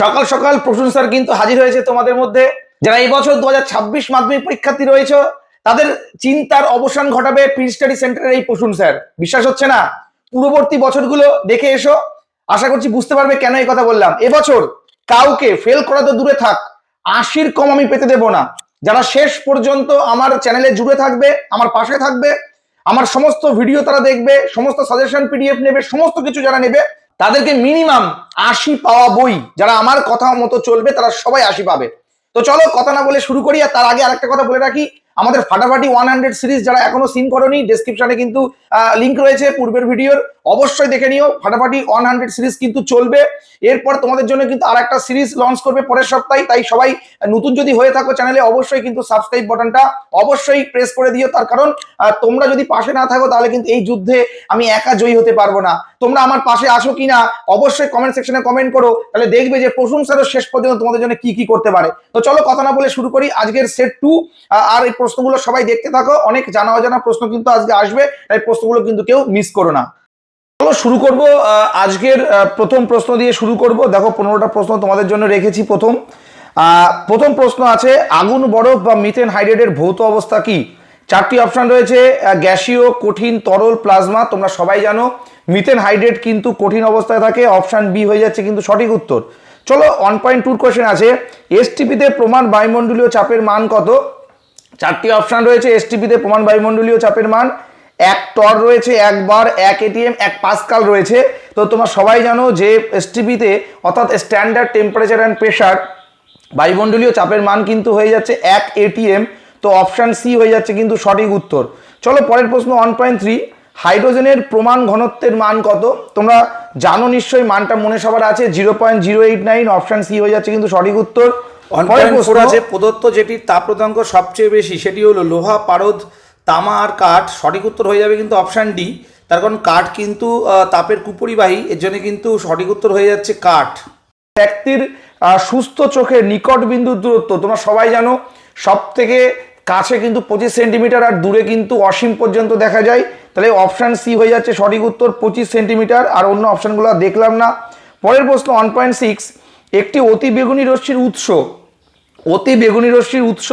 সকাল সকাল প্রশংসার কিন্তু হাজির হয়েছে তোমাদের মধ্যে। যারা এই বছর দু হাজার ছাব্বিশ মাধ্যমিক পরীক্ষার্থী রয়েছে, তাদের চিন্তার অবসান ঘটাবে পির স্টাডি সেন্টারের এই প্রসূন স্যার। বিশ্বাস হচ্ছে না? পূর্ববর্তী বছরগুলো দেখে এসো। আশা করছি বুঝতে পারবে কেন এই কথা বললাম। এবছর কাউকে ফেল করা তো দূরে থাক, আশির কম আমি পেতে দেব না। যারা শেষ পর্যন্ত আমার চ্যানেলে জুড়ে থাকবে, আমার পাশে থাকবে, আমার সমস্ত ভিডিও তারা দেখবে, সমস্ত সাজেশন পিডিএফ নেবে, সমস্ত কিছু যারা নেবে তাদেরকে মিনিমাম আশি পাওয়া বই যারা আমার কথা মতো চলবে, তারা সবাই আশি পাবে। তো চলো কথা না বলে শুরু করি, আর তার আগে আরেকটা কথা বলে রাখি। আমাদের ফাটাফাটি ওয়ান হান্ড্রেড সিরিজ যারা এখনও সিন করনি ডেসক্রিপশনে কিন্তু লিঙ্ক রয়েছে পূর্বের ভিডিওর অবশ্যই দেখে নিও। ফাটাফাটি ওয়ান হান্ড্রেড সিরিজ কিন্তু চলবে। এরপর তোমাদের জন্য কিন্তু আর একটা সিরিজ লঞ্চ করবে পরের সপ্তাহে। তাই সবাই নতুন যদি হয়ে থাকো চ্যানেলে অবশ্যই কিন্তু সাবস্ক্রাইব বাটনটা অবশ্যই প্রেস করে দিও। তার কারণ তোমরা যদি পাশে না থাকো, তাহলে কিন্তু এই যুদ্ধে আমি একা জয়ী হতে পারব না। তোমরা আমার পাশে আসো কিনা, অবশ্যই কমেন্ট সেকশনে কমেন্ট করো। তাহলে দেখবে যে প্রশংসারও শেষ পর্যন্ত তোমাদের জন্য কি কি করতে পারে। তো চলো কথা না বলে শুরু করি আজকের সেট টু আর এই প্রশ্নগুলো সবাই দেখতে থাকো। অনেক জানা অজানা প্রশ্ন কিন্তু আজকে আসবে। তাই প্রশ্নগুলো কিন্তু কেউ মিস করো না। চলো, শুরু করব আজকের প্রথম প্রশ্ন দিয়ে শুরু করব। দেখো, পনেরোটা প্রশ্ন তোমাদের জন্য রেখেছি প্রথম। প্রথম প্রশ্ন আছে, আগুন বরফ বা মিথেন হাইড্রেটের ভৌত অবস্থা কি? চারটি অপশান রয়েছে গ্যাসীয়, কঠিন, তরল প্লাজমা তোমরা সবাই জানো। মিথেন হাইড্রেট কিন্তু কঠিন অবস্থায় থাকে অপশান বি হয়ে যাচ্ছে কিন্তু সঠিক উত্তর। চলো ওয়ান পয়েন্ট টুর কোয়েশ্চেন আছে এসটিপিতে প্রমাণ বায়ুমণ্ডলীয় চাপের মান কত? চারটি অপশন রয়েছে এসটিপিতে প্রমাণ বায়ুমণ্ডলীয় চাপের মান। এক টর রয়েছে, এক বার, এক এটিএম এক পাসকাল রয়েছে। তো তোমরা সবাই জানো যে এসটিপিতে অর্থাৎ স্ট্যান্ডার্ড টেম্পারেচার অ্যান্ড প্রেশার বায়ুমণ্ডলীয় চাপের মান কিন্তু হয়ে যাচ্ছে এক এটিএম তো অপশান সি হয়ে যাচ্ছে কিন্তু সঠিক উত্তর। চলো পরের প্রশ্ন ওয়ান পয়েন্ট থ্রি হাইড্রোজেনের প্রমাণ ঘনত্বের মান কত? তোমরা জানো নিশ্চয়ই, মানটা মনে সবার আছে zero point zero eight nine option C হয়ে যাচ্ছে কিন্তু সঠিক উত্তর। পরের প্রশ্ন আছে। প্রদত্ত যেটির তাপ সবচেয়ে বেশি, সেটি হলো লোহা পারদ তামা আর কাঠ সঠিক উত্তর হয়ে যাবে কিন্তু অপশান ডি তার কারণ কাঠ কিন্তু তাপের কুপরিবাহী, এর জন্য কিন্তু সঠিক উত্তর হয়ে যাচ্ছে কাঠ। ব্যক্তির সুস্থ চোখের নিকট বিন্দুর দূরত্ব, তোমরা সবাই জানো সব থেকে কাছে কিন্তু পঁচিশ সেন্টিমিটার আর দূরে কিন্তু অসীম পর্যন্ত দেখা যায়। তাহলে অপশান সি হয়ে যাচ্ছে সঠিক উত্তর, পঁচিশ সেন্টিমিটার, আর অন্য অপশানগুলো দেখলাম না। পরের প্রশ্ন ওয়ান পয়েন্ট সিক্স একটি অতি বেগুনি রশ্মির উৎস। অতি বেগুনি রশ্মির উৎস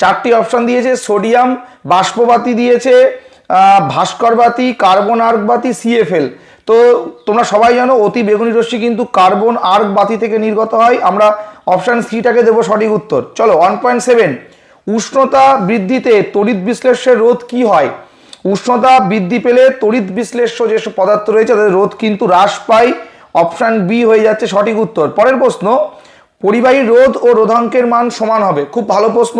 চারটি অপশন দিয়েছে, সোডিয়াম, বাষ্পবাতি দিয়েছে ভাস্করবাতি কার্বন আর্ক বাতি সিএফএল তো তোমরা সবাই জানো, অতি বেগুনি রশ্মি কিন্তু কার্বন আর্ক বাতি থেকে নির্গত হয়। আমরা অপশান সিটাকে দেবো সঠিক উত্তর। চলো ওয়ান পয়েন্ট সেভেন উষ্ণতা বৃদ্ধিতে তড়িৎ বিশ্লেষ্যের রোধ কি হয়? উষ্ণতা বৃদ্ধি পেলে তড়িৎ বিশ্লেষ্য যেসব পদার্থ রয়েছে, তাদের রোধ কিন্তু হ্রাস পায়। অপশান বি হয়ে যাচ্ছে সঠিক উত্তর। পরের প্রশ্ন পরিবাহী রোধ ও রোধাঙ্কের মান সমান হবে? খুব ভালো প্রশ্ন।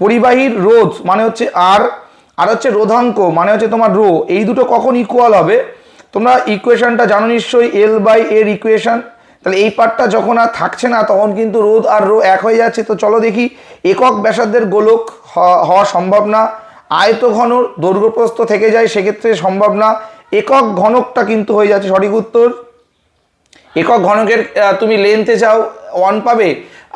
পরিবাহীর রোধ মানে হচ্ছে আর আর হচ্ছে রোধাঙ্ক মানে হচ্ছে তোমার রো। এই দুটো কখন ইকুয়াল হবে? তোমরা ইকুয়েশনটা জানো নিশ্চয়ই এল বাই এর ইকুয়েশন তাহলে এই পার্টটা যখন আর থাকছে না, তখন কিন্তু রোধ আর রো এক হয়ে যাচ্ছে। তো চলো দেখি, একক ব্যাসার্ধের গোলক হওয়া সম্ভব না। আয়ত ঘন দৈর্ঘ্যপ্রস্থ থেকে যায়, সেক্ষেত্রে সম্ভব না। একক ঘনকটা কিন্তু হয়ে যাচ্ছে, সঠিক উত্তর। একক ঘনকের তুমি লেন্থে চাও ওয়ান পাবে।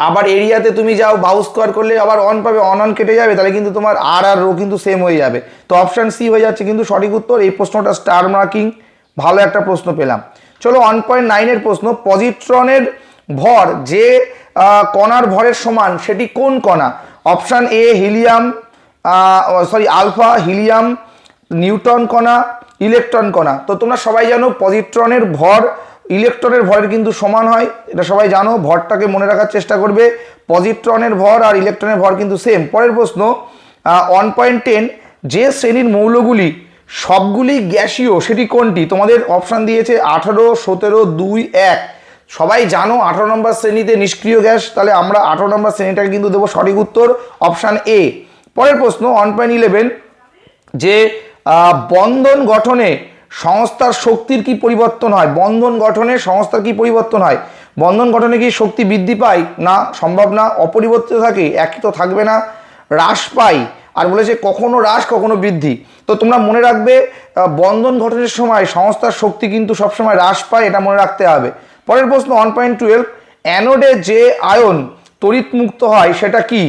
আবার এরিয়াতে তুমি যাও বাউ স্কোয়ার করলে আবার অন পাবে অন অন কেটে যাবে, তাহলে কিন্তু তোমার আর আর রো কিন্তু সেম হয়ে যাবে। তো অপশান সি হয়ে যাচ্ছে কিন্তু সঠিক উত্তর, এই প্রশ্নটা স্টার মার্কিং ভালো একটা প্রশ্ন পেলাম। চলো ওয়ান পয়েন্ট নাইনের প্রশ্ন পজিট্রনের ভর যে কণার ভরের সমান, সেটি কোন কণা? Option A helium sorry alpha helium neutron কণা ইলেকট্রন কণা। তো তোমরা সবাই জানো পজিট্রনের ভর ইলেকট্রনের ভরের কিন্তু সমান হয়, এটা সবাই জানো, ভরটাকে মনে রাখার চেষ্টা করবে। পজিট্রনের ভর আর ইলেকট্রনের ভর কিন্তু সেম পরের প্রশ্ন ওয়ান পয়েন্ট টেন যে শ্রেণির মৌলগুলি, সবগুলি গ্যাসীয়, সেটি কোনটি? তোমাদের অপশান দিয়েছে আঠারো, সতেরো, দুই, এক। সবাই জানো আঠারো নম্বর শ্রেণীতে নিষ্ক্রিয় গ্যাস, তাহলে আমরা আঠারো নম্বর শ্রেণীটাকে কিন্তু দেবো সঠিক উত্তর অপশান এ পরের প্রশ্ন ওয়ান পয়েন্ট ইলেভেন যে বন্ধন গঠনে সংস্থার শক্তির কি পরিবর্তন হয়? বন্ধন গঠনে সংস্থার কি পরিবর্তন হয়? বন্ধন গঠনে কি শক্তি বৃদ্ধি পায়? না, সম্ভব না। অপরিবর্তিত থাকে, একই তো থাকবে না। হ্রাস পায়। আর বলেছে কখনো হ্রাস, কখনো বৃদ্ধি। তো তোমরা মনে রাখবে বন্ধন গঠনের সময় সংস্থার শক্তি কিন্তু সবসময় হ্রাস পায়, এটা মনে রাখতে হবে। পরের প্রশ্ন ওয়ান পয়েন্ট টুয়েলভ অ্যানোডে যে আয়ন তড়িৎ মুক্ত হয়, সেটা কি?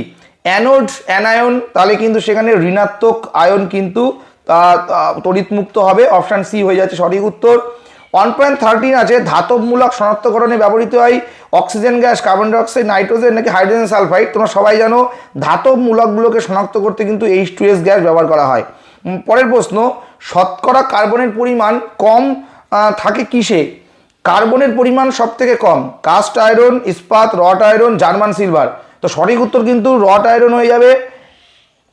অ্যানোড অ্যানায়ন তাহলে কিন্তু সেখানে ঋণাত্মক আয়ন কিন্তু তড়িৎ মুক্ত হবে। অপশান সি হয়ে যাচ্ছে সঠিক উত্তর। ওয়ান পয়েন্ট থার্টিন আছে, ধাতবমূলক শনাক্তকরণে ব্যবহৃত হয় oxygen gas carbon dioxide nitrogen নাকি হাইড্রোজেন সালফাইড তোমরা সবাই জানো ধাতব মূলকগুলোকে শনাক্ত করতে কিন্তু এইচ টু এস গ্যাস ব্যবহার করা হয়। পরের প্রশ্ন, শতকরা কার্বনের পরিমাণ কম থাকে কিসে? কার্বনের পরিমাণ সব থেকে কম কাস্ট আয়রন ইস্পাত রট আয়রন জার্মান সিলভার তো সঠিক উত্তর কিন্তু রট আয়রন হয়ে যাবে।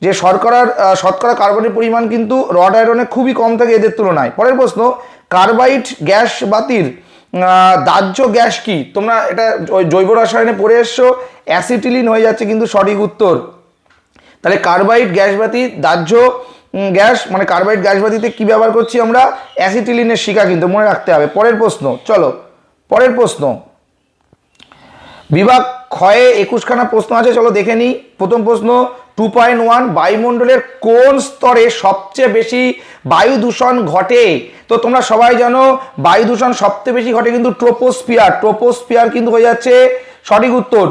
যে শর্করার শতকরা কার্বনের পরিমাণ কিন্তু রড আয়রনে খুবই কম থাকে এদের তুলনায়। পরের প্রশ্ন, কার্বাইড গ্যাস বাতির দাহ্য গ্যাস কি? তোমরা এটা জৈব রসায়নে পড়ে এসছো, অ্যাসিটিলিন হয়ে যাচ্ছে কিন্তু সঠিক উত্তর। তাহলে কার্বাইড গ্যাস বাতি, দাহ্য গ্যাস মানে কার্বাইড গ্যাস বাতিতে কি ব্যবহার করছি আমরা? অ্যাসিটিলিনের শিকা কিন্তু মনে রাখতে হবে। পরের প্রশ্ন, চলো, পরের প্রশ্ন। বিভাগ ক্ষয়ে একুশখানা প্রশ্ন আছে, চলো দেখে নিই। প্রথম প্রশ্ন টু পয়েন্ট ওয়ান বায়ুমণ্ডলের কোন স্তরে সবচেয়ে বেশি বায়ু দূষণ ঘটে? তো তোমরা সবাই জানো, বায়ু দূষণ সবচেয়ে বেশি ঘটে কিন্তু ট্রোপোস্ফিয়ার। ট্রোপোস্ফিয়ার কিন্তু হয়ে যাচ্ছে সঠিক উত্তর।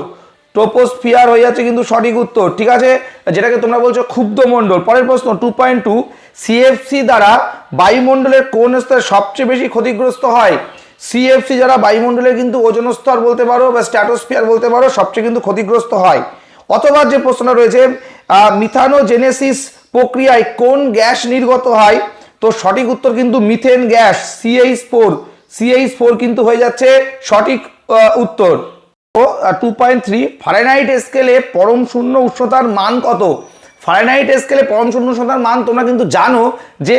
ট্রোপোস্ফিয়ার হয়ে যাচ্ছে কিন্তু সঠিক উত্তর, ঠিক আছে? যেটাকে তোমরা বলছো ক্ষুব্ধ মণ্ডল। পরের প্রশ্ন, টু পয়েন্ট টু সিএফসি দ্বারা বায়ুমণ্ডলের কোন স্তরে সবচেয়ে বেশি ক্ষতিগ্রস্ত হয়? সিএফসি যারা বায়ুমণ্ডলের কিন্তু ওজন স্তর বলতে পারো বা স্ট্যাটোস্ফিয়ার বলতে পারো, সবচেয়ে কিন্তু ক্ষতিগ্রস্ত হয়। অথবা যে প্রশ্নটা রয়েছে মিথানোজেনেসিস প্রক্রিয়ায় কোন গ্যাস নির্গত হয়? তো সঠিক উত্তর কিন্তু methane gas CH four CH four কিন্তু হয়ে যাচ্ছে সঠিক উত্তর। ও টু পয়েন্ট থ্রি ফারেনহাইট স্কেলে পরম শূন্য উষ্ণতার মান কত? ফারেনহাইট স্কেলে পরম শূন্য উষ্ণতার মান তোমরা কিন্তু জানো যে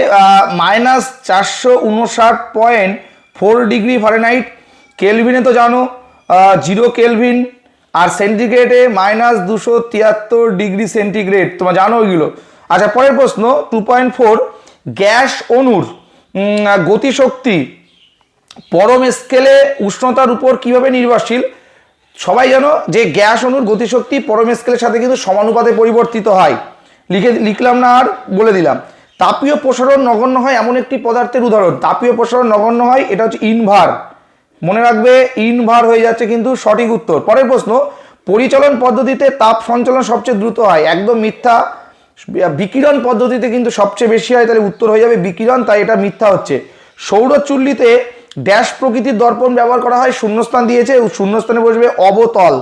মাইনাস চারশো উনষাট পয়েন্ট ফোর ডিগ্রি ফারেনহাইট কেলভিনে তো জানো জিরো কেলভিন আর সেন্টিগ্রেডে মাইনাস দুশো তিয়াত্তর ডিগ্রি সেন্টিগ্রেড। তোমরা জানো ওইগুলো। আচ্ছা পরের প্রশ্ন two point four gas um, গতিশক্তি পরম স্কেলে উষ্ণতার উপর কীভাবে নির্ভরশীল? সবাই জানো যে গ্যাস অণুর গতিশক্তি পরম স্কেলের সাথে কিন্তু সমানুপাতে পরিবর্তিত হয়। লিখে লিখলাম না আর বলে দিলাম। তাপীয় প্রসারণ নগণ্য হয় এমন একটি পদার্থের উদাহরণ। তাপীয় প্রসারণ নগণ্য হয় এটা হচ্ছে ইনভার। মনে রাখবে ইনভার হয়ে যাচ্ছে কিন্তু সঠিক উত্তর। পরের প্রশ্ন, পরিচালন পদ্ধতিতে তাপ সঞ্চালন সবচেয়ে দ্রুত হয়। একদম মিথ্যা, বিকিরণ পদ্ধতিতে কিন্তু সবচেয়ে বেশি হয়, তাহলে উত্তর হয়ে যাবে বিকিরণ, তাই এটা মিথ্যা হচ্ছে। সৌরচুল্লিতে ড্যাশ প্রকৃতির দর্পণ ব্যবহার করা হয়, শূন্যস্থান দিয়েছে শূন্যস্থানে বসবে অবতল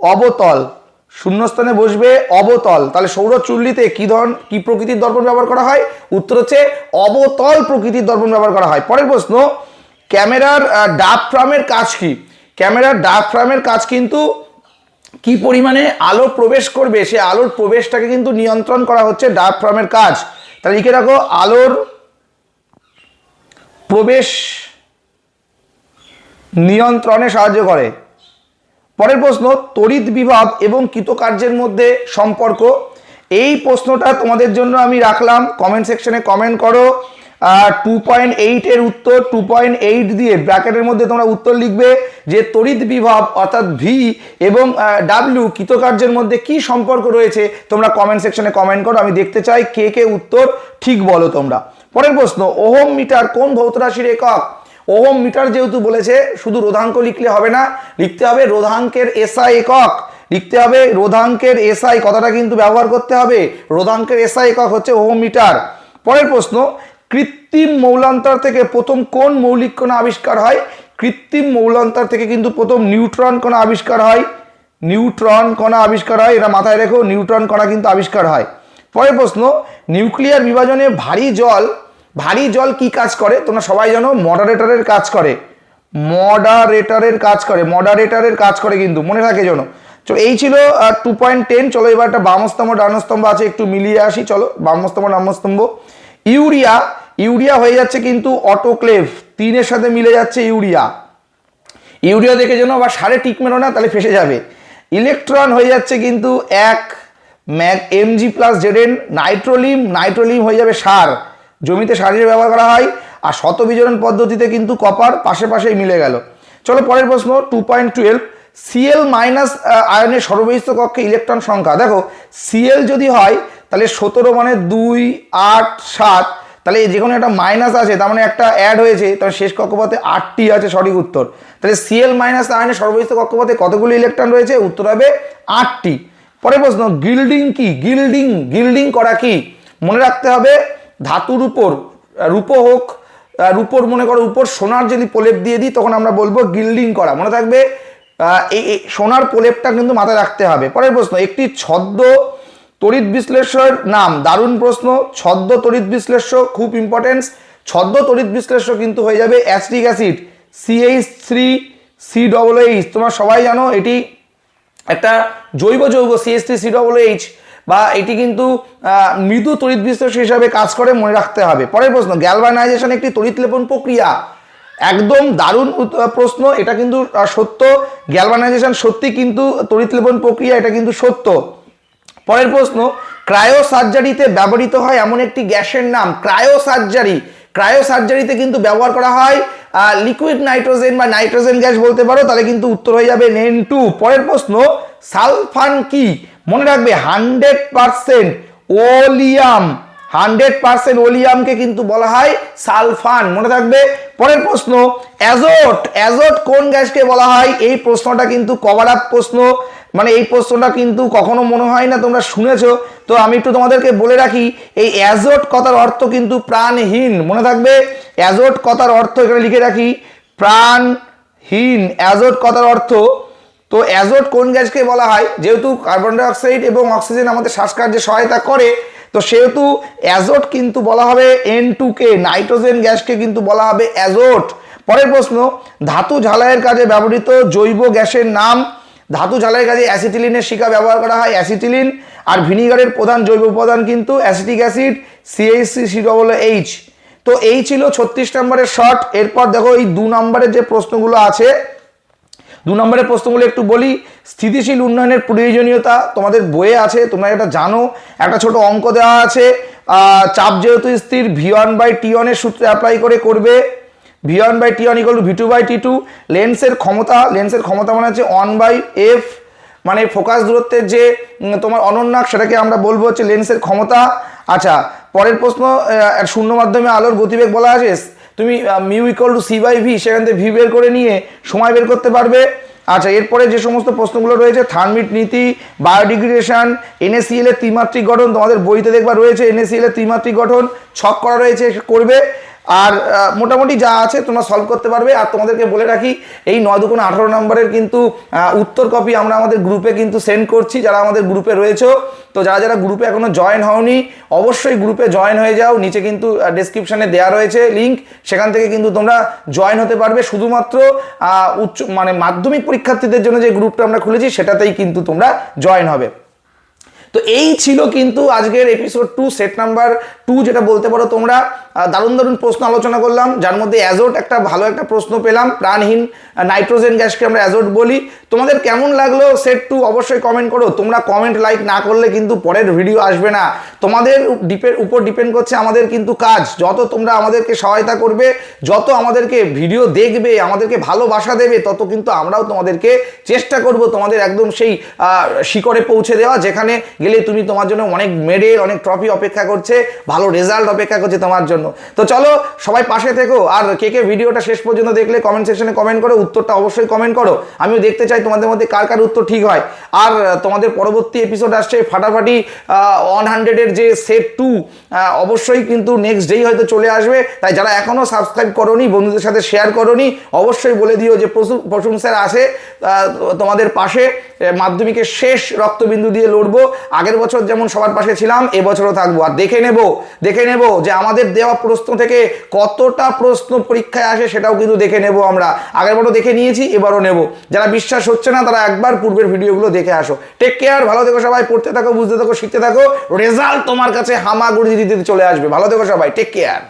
অবতল, শূন্যস্থানে বসবে অবতল। তাহলে সৌরচুল্লিতে কি ধরন, কি প্রকৃতির দর্পণ ব্যবহার করা হয়? উত্তর হচ্ছে, অবতল প্রকৃতির দর্পণ ব্যবহার করা হয়। পরের প্রশ্ন ক্যামেরার ডাফ্রামের কাজ কি? ক্যামেরার ডাফ্রামের কাজ কিন্তু কি পরিমাণে আলো প্রবেশ করবে? সে আলোর প্রবেশটাকে কিন্তু নিয়ন্ত্রণ করা হচ্ছে ডায়াফ্রামের কাজ। তাহলে লিখে রাখো, আলোর প্রবেশ নিয়ন্ত্রণে সাহায্য করে। পরের প্রশ্ন, তড়িৎ বিভব এবং কৃতকার্যের মধ্যে সম্পর্ক। এই প্রশ্নটা তোমাদের জন্য আমি রাখলাম। কমেন্ট সেকশনে কমেন্ট করো। টু পয়েন্ট এইটের উত্তর টু পয়েন্ট এইট দিয়ে ব্র্যাকেটের মধ্যে তোমরা উত্তর লিখবে যে তড়িৎ বিভব অর্থাৎ ভি এবং ডাব্লিউ কৃতকার্যের মধ্যে কি সম্পর্ক রয়েছে তোমরা কমেন্ট সেকশনে কমেন্ট করো, আমি দেখতে চাই কে কে উত্তর ঠিক বলো তোমরা। পরের প্রশ্ন, ওহম মিটার কোন ভৌত রাশির একক? ওহম মিটার যেহেতু বলেছে, শুধু রোধাঙ্ক লিখলে হবে না, লিখতে হবে রোধাঙ্কের এসআই একক। লিখতে হবে রোধাঙ্কের এসআই কথাটা কিন্তু ব্যবহার করতে হবে। রোধাঙ্কের এসআই একক হচ্ছে ওহম মিটার। পরের প্রশ্ন কৃত্রিম মৌলান্তর থেকে প্রথম কোন মৌলিক কণা আবিষ্কার হয়? কৃত্রিম মৌলান্তর থেকে কিন্তু প্রথম নিউট্রন কণা আবিষ্কার হয়। নিউট্রন কণা আবিষ্কার হয়, এটা মাথায় রেখো, নিউট্রন কণা কিন্তু আবিষ্কার হয়। পরের প্রশ্ন, নিউক্লিয়ার বিভাজনে ভারী জল ভারী জল কি কাজ করে? তোমরা সবাই জানো, মডারেটরের কাজ করে। মডারেটরের কাজ করে, মডারেটরের কাজ করে কিন্তু, মনে রাখে যেন। চলো এই ছিল টু পয়েন্ট টেন চলো এবার একটা বামস্তম্ভ, ডানস্তম্ভ আছে, একটু মিলিয়ে আসি, চলো, বামস্তম্ভ ডামস্তম্ভ ইউরিয়া ইউরিয়া হয়ে যাচ্ছে কিন্তু অটোক্লেভ। তিনের সাথে মিলে যাচ্ছে ইউরিয়া। ইউরিয়া দেখে যেন আবার সারে টিক মেরো না, তাহলে ফেসে যাবে। ইলেকট্রন হয়ে যাচ্ছে কিন্তু এক ম্যাগ এমজি প্লাস জেডেন নাইট্রোলিম নাইট্রোলিম হয়ে যাবে সার। জমিতে সার হিসেবে ব্যবহার করা হয়, আর শত বিজনন পদ্ধতিতে কিন্তু কপার পাশে পাশেই মিলে গেল। চলো পরের প্রশ্ন two point twelve CL minus আয়নের সর্বহিস্ত কক্ষে ইলেকট্রন সংখ্যা। দেখো সিএল যদি হয়, তাহলে সতেরো মানে দুই, আট, সাত, তাহলে যে কোনো একটা মাইনাস আছে, তার মানে একটা অ্যাড হয়েছে তার শেষ কক্ষপথে আটটি আছে, সঠিক উত্তর। তাহলে সিএল মাইনাস আয়নের সর্বহিস্ত কক্ষপথে কতগুলো ইলেকট্রন রয়েছে? উত্তর হবে আটটি। পরের প্রশ্ন গিল্ডিং কি? গিল্ডিং গিল্ডিং করা কি? মনে রাখতে হবে, ধাতুর উপর রূপ হোক আর উপর মনে করো উপর সোনার যদি প্রলেপ দিয়ে দিই, তখন আমরা বলব গিল্ডিং করা। মনে থাকবে এই সোনার প্রলেপটা কিন্তু মাথায় রাখতে হবে। পরের প্রশ্ন, একটি ছদ্ম তড়িৎ বিশ্লেষণ নাম, দারুণ প্রশ্ন, ছদ্ম তড়িৎ বিশ্লেষ্য খুব ইম্পর্টেন্স ছদ্ম তড়িৎ বিশ্লেষ্য কিন্তু হয়ে যাবে acetic acid CH three C double H তোমরা সবাই জানো এটি একটা জৈব যৌগ CS three C double H বা এটি কিন্তু মৃদু তড়িৎ বিশ্লেষক হিসাবে কাজ করে, মনে রাখতে হবে। পরের প্রশ্ন গ্যালভানাইজেশন একটি তড়িৎ লেপন প্রক্রিয়া একদম দারুণ প্রশ্ন। এটা কিন্তু সত্য। গ্যালভানাইজেশন সত্যি কিন্তু তড়িৎ প্রক্রিয়া, এটা কিন্তু সত্য। পরের প্রশ্ন ক্রায়ো সার্জারিতে ব্যবহৃত হয় এমন একটি গ্যাসের নাম ক্রায়ো সার্জারি ক্রায়ো সার্জারিতে কিন্তু ব্যবহার করা হয় লিকুইড নাইট্রোজেন বা নাইট্রোজেন গ্যাস বলতে পারো, তাহলে কিন্তু উত্তর হয়ে যাবে নেন টু। পরের প্রশ্ন, সালফান কি? মনে রাখবে, hundred percent oleum. Hundred percent ওলিয়ামকে কিন্তু বলা হয় সালফান। মনে থাকবে? পরের প্রশ্ন, অ্যাজোট। অ্যাজোট কোন গ্যাসকে বলা হয়? এই প্রশ্নটা কিন্তু কভার আপ প্রশ্ন। মানে এই প্রশ্নটা কিন্তু কখনো মনে হয় না, তোমরা শুনেছো। তো আমি একটু তোমাদেরকে বলে রাখি, এই অ্যাজোট কথার অর্থ কিন্তু প্রাণহীন। মনে থাকবে? অ্যাজোট কথার অর্থ এখানে লিখে রাখি, প্রাণহীন। অ্যাজোট কথার অর্থ, তো অ্যাজোট কোন গ্যাসকে বলা হয়? যেহেতু কার্বন ডাইঅক্সাইড এবং অক্সিজেন আমাদের শ্বাসকার্যে সহায়তা করে তো সেহেতু অ্যাজোট কিন্তু বলা হবে এন টু কে নাইট্রোজেন গ্যাসকে কিন্তু বলা হবে অ্যাজোট। পরের প্রশ্ন, ধাতু ঝালাইয়ের কাজে ব্যবহৃত জৈব গ্যাসের নাম। ধাতু ঝালাইয়ের কাজে অ্যাসিটিলিনের শিকা ব্যবহার করা হয় অ্যাসিটিলিন আর ভিনিগারের প্রধান জৈব উপাদান কিন্তু acetic acid CHC C double H তো এই ছিল ছত্রিশ নম্বরের শর্ট। এরপর দেখো এই দু নম্বরের যে প্রশ্নগুলো আছে দু নম্বরের প্রশ্নগুলো একটু বলি। স্থিতিশীল উন্নয়নের প্রয়োজনীয়তা তোমাদের বইয়ে আছে, তোমরা এটা জানো। একটা ছোট অঙ্ক দেওয়া আছে চাপ যেহেতু স্থির ভি ওয়ান বাই টি ওয়ানের সূত্রে অ্যাপ্লাই করে করবে। V one by T one equal to V two by T two লেন্সের ক্ষমতা লেন্সের ক্ষমতা মানে হচ্ছে ওয়ান বাই এফ মানে ফোকাস দূরত্বের যে তোমার অনন্যাক সেটাকে আমরা বলব হচ্ছে লেন্সের ক্ষমতা। আচ্ছা পরের প্রশ্ন শূন্য মাধ্যমে আলোর গতিবেগ বলা আছে তুমি mu equal to C by V সেখান থেকে ভি বের করে নিয়ে সময় বের করতে পারবে। আচ্ছা এরপরে যে সমস্ত প্রশ্নগুলো রয়েছে, থার্মিট নীতি, বায়োডিগ্রেডেশন এনএসিএল এর ত্রিমাত্রিক গঠন, তোমাদের বইতে দেখবার রয়েছে এনএসিএল এর ত্রিমাত্রিক গঠন, ছক করা রয়েছে, করবে। আর মোটামুটি যা আছে তোমরা সলভ করতে পারবে। আর তোমাদেরকে বলে রাখি, এই নয় দুগুণ আঠারো নম্বরের কিন্তু উত্তর কপি আমরা আমাদের গ্রুপে কিন্তু সেন্ড করছি, যারা আমাদের গ্রুপে রয়েছে। তো যারা যারা গ্রুপে এখনও জয়েন হওনি, অবশ্যই গ্রুপে জয়েন হয়ে যাও। নিচে কিন্তু ডেসক্রিপশনে দেওয়া রয়েছে লিঙ্ক সেখান থেকে কিন্তু তোমরা জয়েন হতে পারবে। শুধুমাত্র উচ্চ মানে মাধ্যমিক পরীক্ষার্থীদের জন্য যে গ্রুপটা আমরা খুলেছি, সেটাতেই কিন্তু তোমরা জয়েন হবে। তো এই ছিল কিন্তু আজকের episode two set number two যেটা বলতে পারো তোমরা। দারুণ দারুণ প্রশ্ন আলোচনা করলাম। যার মধ্যে অ্যাজোট একটা ভালো একটা প্রশ্ন পেলাম। প্রাণহীন নাইট্রোজেন গ্যাসকে আমরা অ্যাজোট বলি। তোমাদের কেমন লাগল সেট টু অবশ্যই কমেন্ট করো। তোমরা কমেন্ট লাইক না করলে কিন্তু পরের ভিডিও আসবে না। তোমাদের ডিপের উপর ডিপেন্ড করছে আমাদের কিন্তু কাজ। যত তোমরা আমাদেরকে সহায়তা করবে, যত আমাদেরকে ভিডিও দেখবে, আমাদেরকে ভালোবাসা দেবে, তত কিন্তু আমরাও তোমাদেরকে চেষ্টা করব তোমাদের একদম সেই শিখরে পৌঁছে দেওয়া, যেখানে গেলে তুমি তোমার জন্য অনেক মেডেল অনেক ট্রফি অপেক্ষা করছে, ভালো রেজাল্ট অপেক্ষা করছে তোমার জন্য। তো চলো, সবাই পাশে থেকো, আর কে কে ভিডিওটা শেষ পর্যন্ত দেখলে কমেন্ট সেকশনে কমেন্ট করো, উত্তরটা অবশ্যই কমেন্ট করো। আমিও দেখতে চাই তোমাদের মধ্যে কার কার উত্তর ঠিক হয়। আর তোমাদের পরবর্তী এপিসোড আসছে ফাটাফাটি ওয়ান হান্ড্রেডের যে সেট টু অবশ্যই কিন্তু নেক্সট ডেই হয়তো চলে আসবে। তাই যারা এখনও সাবস্ক্রাইব করোনি, বন্ধুদের সাথে শেয়ার করোনি, অবশ্যই বলে দিও যে প্রশংসার আসে তোমাদের পাশে মাধ্যমিকের শেষ রক্তবিন্দু দিয়ে লড়বো। আগের বছর যেমন সবার পাশে ছিলাম, এবছরও থাকব। আর দেখে নেব দেখে নেব যে আমাদের দেওয়া প্রশ্ন থেকে কতটা প্রশ্ন পরীক্ষায় আসে সেটাও কিন্তু দেখে নেব আমরা। আগের বারও দেখে নিয়েছি, এবারও নেব। যারা বিশ্বাস হচ্ছে না, তারা একবার পূর্বের ভিডিওগুলো দেখে আসো। টেক কেয়ার ভালো থেকো সবাই, পড়তে থাকো, বুঝতে থাকো, শিখতে থাকো। রেজাল্ট তোমার কাছে হামাগুড়ি দিতে চলে আসবে। ভালো থেকো সবাই টেক কেয়ার